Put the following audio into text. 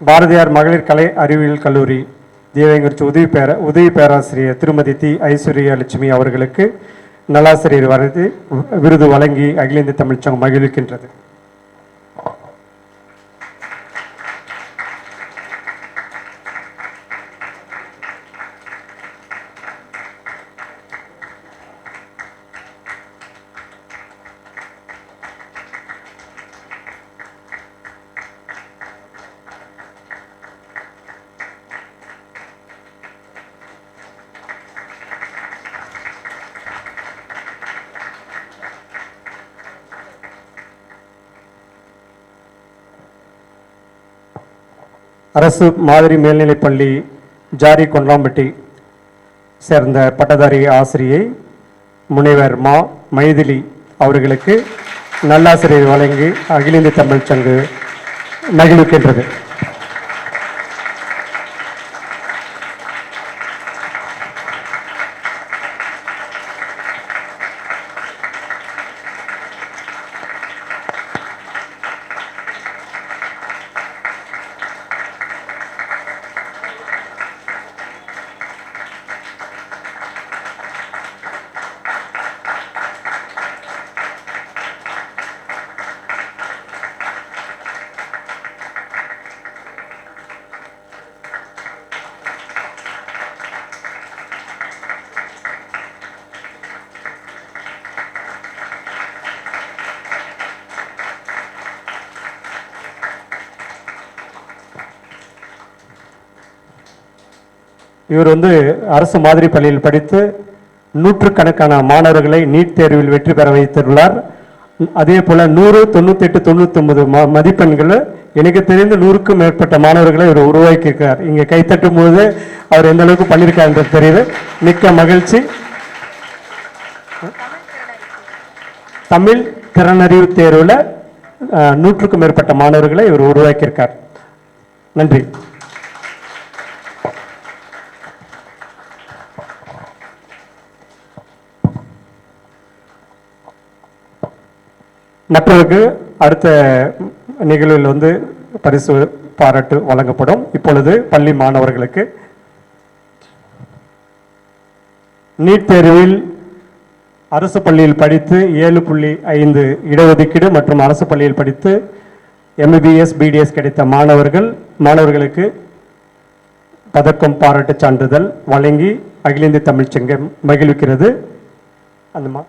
பாரதியார் மகளிர் கலை அறிவியல் கல்லூரி தேவங்குறிச்சி உதவி பேர உதவி பேராசிரியர் திருமதி தி. ஐஸ்வர்யா லட்சுமி அவர்களுக்கு நலாசிரியர் வரது விருது வழங்கி அகில இந்திய தமிழ்ச்சங்கம் மகிழ்விக்கின்றது. அரசு மாதிரி மேல்நிலைப்பள்ளி ஜாரி கொன்றாம்பட்டி சேர்ந்த பட்டதாரி ஆசிரியை முனைவர் மா மைதிலி அவர்களுக்கு நல்லாசிரியர் வழங்கி அகில இந்திய தமிழ்ச்சங்கு மகிழ்விக்கின்றது. இவர் வந்து அரசு மாதிரி பள்ளியில் படித்து நூற்றுக்கணக்கான மாணவர்களை நீட் தேர்வில் வெற்றி பெற வைத்துள்ளார். அதே போல் நூறு தொண்ணூத்தெட்டு எட்டு ம ஒன்பது மதிப்பெண்கள் எனக்கு தெரிந்து நூறுக்கும் மேற்பட்ட மாணவர்களை இவர் உருவாக்கியிருக்கிறார். இங்கே கைத்தட்டும் போது அவர் எந்த அளவுக்கு பண்ணியிருக்காருன்றது தெரியுது மிக்க மகிழ்ச்சி. தமிழ் திறனறிவு தேர்வில் நூற்றுக்கும் மேற்பட்ட மாணவர்களை இவர் உருவாக்கியிருக்கார். நன்றி. மற்றவருக்கு அடுத்த நிகழ்வில் வந்து பரிசு பாராட்டு வழங்கப்படும். இப்பொழுது பள்ளி மாணவர்களுக்கு நீட் தேர்வில் அரசு பள்ளியில் படித்து ஏழு புள்ளி ஐந்து இடஒதுக்கீடு மற்றும் அரசு பள்ளியில் படித்து எம்பிபிஎஸ் பிடிஎஸ் கிடைத்த மாணவர்கள் மாணவர்களுக்கு பதக்கம் பாராட்டு சான்றிதழ் வழங்கி அகில இந்திய தமிழ்ச்சங்கம் மகிழ்விக்கிறது. அந்த மா